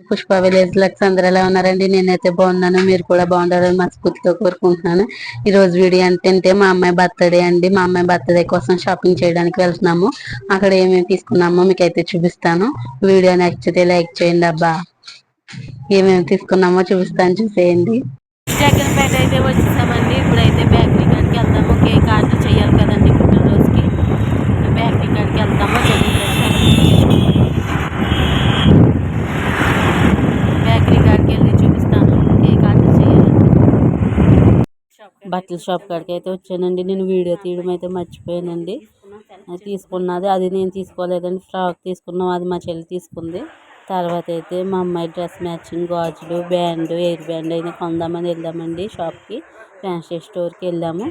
Pushpa village Lux అందరు ఎలా ఉన్నారండి? నేనైతే బాగున్నాను. మీరు కూడా బాగుండాలని మనస్ఫూర్తిగా కోరుకుంటున్నాను. ఈ రోజు వీడియో ఏంటంటే మా అమ్మాయి బర్త్డే అండి. మా అమ్మాయి బర్త్డే కోసం షాపింగ్ చేయడానికి వెళ్తున్నాము. అక్కడ ఏమేమి తీసుకున్నామో మీకు అయితే చూపిస్తాను. వీడియో నచ్చితే లైక్ చేయండి అబ్బా. ఏమేమి తీసుకున్నామో చూపిస్తాను. చూసేయండి. జగన్పేట అయితే వచ్చేసామండి. ఇప్పుడైతే బేకరీ కాడికి వెళ్తాము కేక్ ఆర్డర్ చేయాలి కదండి పుట్టినరోజుకి బేకరీ కాడికి వెళ్తాము బేకరీ కాడికి వెళ్ళి చూపిస్తాను కేక్ ఆర్డర్ చేయాలి బట్టల షాప్ కాడికి అయితే వచ్చానండి. నేను వీడియో తీయడం అయితే మర్చిపోయానండి. అది తీసుకున్నది అది నేను తీసుకోలేదండి. ఫ్రాక్ తీసుకున్నాం అది మా చెల్లి తీసుకుంది. తర్వాత అయితే మా అమ్మాయి డ్రెస్ మ్యాచింగ్ గాజులు బ్యాండ్ ఎయిర్ బ్యాండ్ అయినా కొందామని వెళ్ళామండి షాప్కి ఫ్యాన్సీ స్టోర్కి వెళ్ళాము.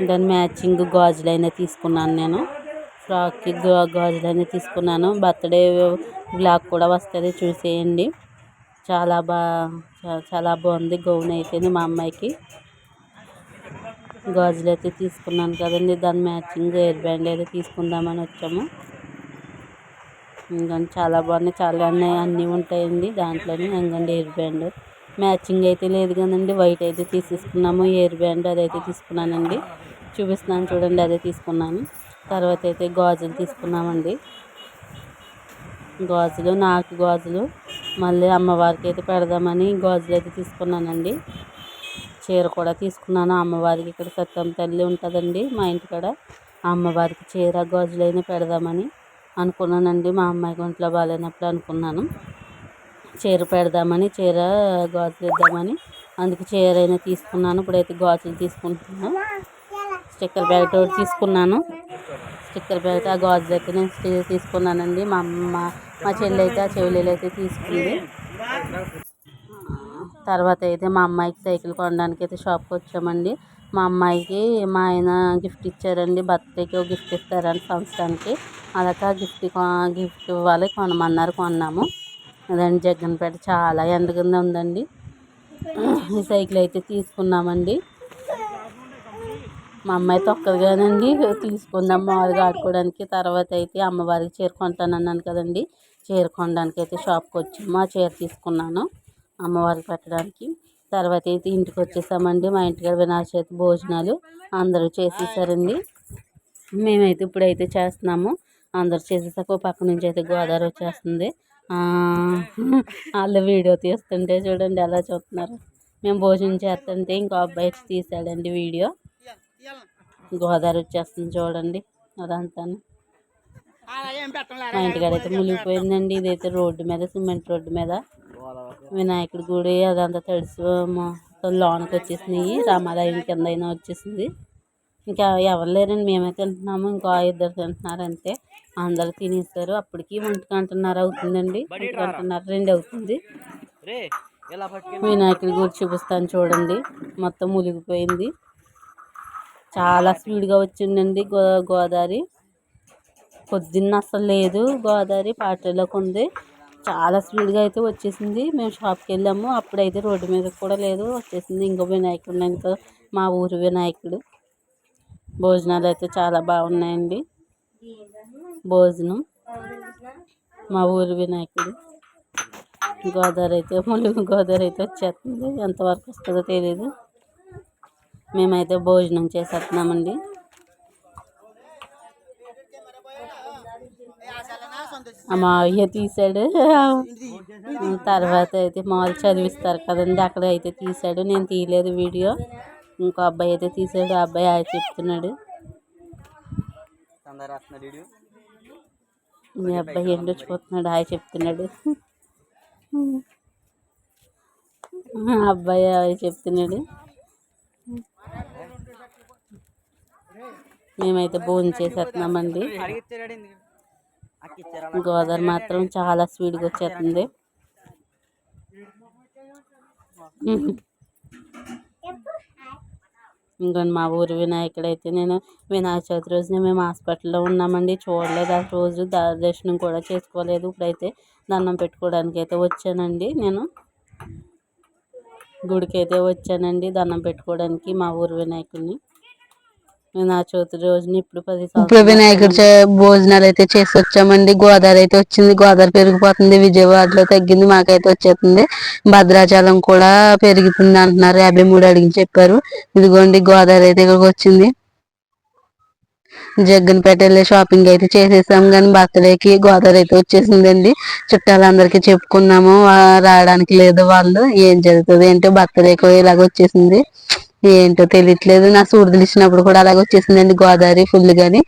దాని మ్యాచింగ్ గాజులు అయినా తీసుకున్నాను నేను. ఫ్రాక్కి గాజులు అయినా తీసుకున్నాను. బర్త్డే బ్లాక్ కూడా వస్తుంది చూసేయండి. చాలా బా చాలా బాగుంది. గౌన్ అయితే మా అమ్మాయికి. గాజులు అయితే తీసుకున్నాను కదండి. దాని మ్యాచింగ్ ఎయిర్ బ్యాండ్ అయితే తీసుకుందామని వచ్చాము. ఇంకా చాలా బాగున్నాయి. చాలా అన్నీ అన్నీ ఉంటాయండి దాంట్లోనే. ఇంకండి ఎయిర్ బ్యాండ్. మ్యాచింగ్ అయితే లేదు కదండి. వైట్ అయితే తీసేసుకున్నాము. ఎయిర్ బ్యాండ్ అదైతే తీసుకున్నానండి. చూపిస్తున్నాను చూడండి. అదే తీసుకున్నాను. తర్వాత అయితే గాజులు తీసుకున్నామండి. గాజులు నాకు గాజులు. మళ్ళీ అమ్మవారికి అయితే పెడదామని గాజులు అయితే తీసుకున్నానండి. చీర కూడా తీసుకున్నాను. అమ్మవారికి ఇక్కడ సత్యం తల్లి ఉంటుందండి మా ఇంటికాడ. అమ్మవారికి చీర గాజులైనా పెడదామని అనుకున్నానండి. మా అమ్మాయికి ఒంట్లో బాగాలేనప్పుడు అనుకున్నాను. చీర పెడదామని చీర గాజులు ఇద్దామని అందుకు చీర అయినా తీసుకున్నాను. ఇప్పుడైతే గాజులు తీసుకుంటున్నాను. స్టిక్కర్ బ్యాగ్ ఒకటి తీసుకున్నాను. స్టిక్కర్ బ్యాగ్ ఆ గాజులు అయితే నేను తీసుకున్నానండి. మా అమ్మ మా చెల్లి అయితే ఆ చెల్లెలు అయితే తీసుకుంది. తర్వాత అయితే మా అమ్మాయికి సైకిల్ కొనడానికి అయితే షాప్కి వచ్చామండి. మా అమ్మాయికి మా ఆయన గిఫ్ట్ ఇచ్చారండి. బర్త్డేకి ఒక గిఫ్ట్ ఇస్తారని సంవత్సరానికి. అలాగా గిఫ్ట్ కొ- గిఫ్ట్ ఇవ్వాలి కొనమన్నారు కొన్నాము. అదండి జగ్గన్పేట చాలా ఎండగా ఉందండి. ఈ సైకిల్ అయితే తీసుకున్నామండి. మా అమ్మాయి తొక్కదుగానండి. తీసుకుందాం మామూలుగా ఆడుకోవడానికి. తర్వాత అయితే అమ్మవారికి చీర కొంటానన్నాను కదండి. చీర కొనడానికి అయితే షాప్కి వచ్చాము. ఆ చీర తీసుకున్నాను. అమ్మవారికి పెట్టడానికి. తర్వాత అయితే ఇంటికి వచ్చేసామండి. మా ఇంటికాడ వినాయక చవితి భోజనాలు అందరూ చేసేసారండి. మేమైతే ఇప్పుడైతే చేస్తున్నాము. అందరూ చేసేసాక ఓ పక్క నుంచి అయితే గోదావరి వచ్చేస్తుంది. వాళ్ళు వీడియో తీస్తుంటే చూడండి ఎలా చూస్తున్నారు. మేము భోజనం చేస్తుంటే ఇంకో అబ్బాయి వచ్చి తీసాడండి వీడియో. గోదావరి వచ్చేస్తుంది చూడండి అదంతా మా ఇంటికాడ అయితే మునిగిపోయిందండి. ఇదైతే రోడ్డు మీద సిమెంట్ రోడ్డు మీద. వినాయకుడి గుడి అదంతా తడిసి మొత్తం లోనకి వచ్చేసినాయి. రామాలయం కింద అయినా వచ్చేసింది. ఇంకా ఎవరు లేరండి మేమే తింటున్నాము ఇంకో ఇద్దరు తింటున్నారు అంతే. అందరు తినేసారు. అప్పటికి ఒంటి గంటన్నర అవుతుందండి. ఒంటి గంటన్నర రెండు అవుతుంది. వినాయకుడి గుడి చూపిస్తాను చూడండి. మొత్తం మునిగిపోయింది. చాలా స్పీడ్గా వచ్చిందండి గో గోదావరి పొద్దున్న అసలు లేదు గోదావరి పాటలోకి ఉంది చాలా స్పీడ్గా అయితే వచ్చేసింది. మేము షాప్కి వెళ్ళాము. అప్పుడైతే రోడ్డు మీద కూడా లేదు. వచ్చేసింది ఇంకో వినాయకుడు ఇంకా మా ఊరు వినాయకుడు. భోజనాలు అయితే చాలా బాగున్నాయండి. భోజనం మా ఊరు వినాయకుడు. గోదావరి అయితే ములుగు గోదావరి అయితే వచ్చేస్తుంది. ఎంతవరకు వస్తుందో తెలియదు మేమైతే భోజనం చేసేస్తున్నామండి. మా అయ్య తీసాడు. తర్వాత అయితే మాల్ చదివిస్తారు కదండి అక్కడ అయితే తీసాడు. నేను తీయలేదు వీడియో. ఇంకో అబ్బాయి అయితే తీసాడు ఆ అబ్బాయి ఆయన చెప్తున్నాడు. మీ అబ్బాయి ఏంటో చూస్తున్నాడు ఆయన చెప్తున్నాడు. ఆ అబ్బాయి ఆయన చెప్తున్నాడు. మేమైతే భోజనం చేసేస్తున్నామండి. గోదావరి మాత్రం చాలా స్పీడ్గా వచ్చేస్తుంది. ఇంకా మా ఊరు వినాయకుడు అయితే నేను వినాయక చవితి రోజున మేము హాస్పిటల్లో ఉన్నామండి. చూడలేదు. ఆ రోజు దర్శనం కూడా చేసుకోలేదు. ఇప్పుడైతే దండం పెట్టుకోవడానికి అయితే వచ్చానండి నేను. గుడికి అయితే వచ్చానండి. దండం పెట్టుకోవడానికి మా ఊరు వినాయకుడిని. వినాయక చవితి రోజున ఇప్పుడు పది ఇప్పుడు వినాయకుడి భోజనాలు అయితే చేసి వచ్చామండి గోదావరి అయితే వచ్చింది. గోదావరి పెరిగిపోతుంది. విజయవాడలో తగ్గింది. మాకైతే వచ్చేస్తుంది. భద్రాచలం కూడా పెరుగుతుంది అంటున్నారు. యాభై మూడు అడిగి చెప్పారు. ఇదిగోండి గోదావరి అయితే ఇక్కడికి వచ్చింది. జగ్గన్పేట వెళ్ళి షాపింగ్ అయితే చేసేసాం. కానీ బర్త్డేకి గోదావరి అయితే వచ్చేసిందండి. చుట్టాలందరికీ చెప్పుకున్నాము. రావడానికి లేదు వాళ్ళు. ఏం జరుగుతుంది ఏంటో బర్త్డేకి ఇలాగ వచ్చేసింది. ఏంటో తెలియట్లేదు. నాకు సూడుదలు ఇచ్చినప్పుడు కూడా అలాగే వచ్చేసిందండి గోదావరి ఫుల్ గాని.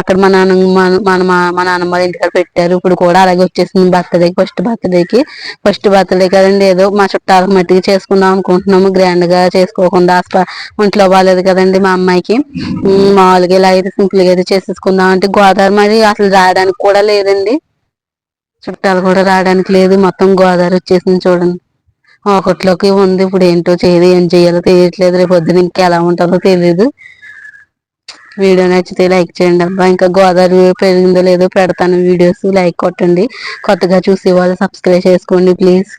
అక్కడ మా నాన్న మన మా మా నాన్నమ్మ వాళ్ళ ఇంటికాడ పెట్టారు. ఇప్పుడు కూడా అలాగే వచ్చేసింది బర్త్డేకి ఫస్ట్ బర్త్డేకి. ఫస్ట్ బర్త్డే కదండి ఏదో మా చుట్టాలకు మట్టికి చేసుకుందాం అనుకుంటున్నాము. గ్రాండ్గా చేసుకోకుండా ఇంట్లో ఒంట్లో బాగాలేదు కదండి మా అమ్మాయికి. మామూలుగా ఇలా అయితే సింపుల్గా అయితే చేసేసుకుందాం అంటే గోదావరి మరి అసలు రావడానికి కూడా లేదండి. చుట్టాలు కూడా రావడానికి లేదు. మొత్తం గోదావరి వచ్చేసింది చూడండి. ఒకటిలోకి ఉంది. ఇప్పుడు ఏంటో చేయదు ఏం చేయాలో తెలియట్లేదు. రేపు పొద్దున ఇంకా ఎలా ఉంటుందో తెలియదు వీడియో నచ్చితే లైక్ చేయండి అబ్బా. ఇంకా గోదావరి పెరిగిందో లేదో పెడతాను వీడియోస్. లైక్ కొట్టండి. కొత్తగా చూసే వాళ్ళు సబ్స్క్రైబ్ చేసుకోండి ప్లీజ్.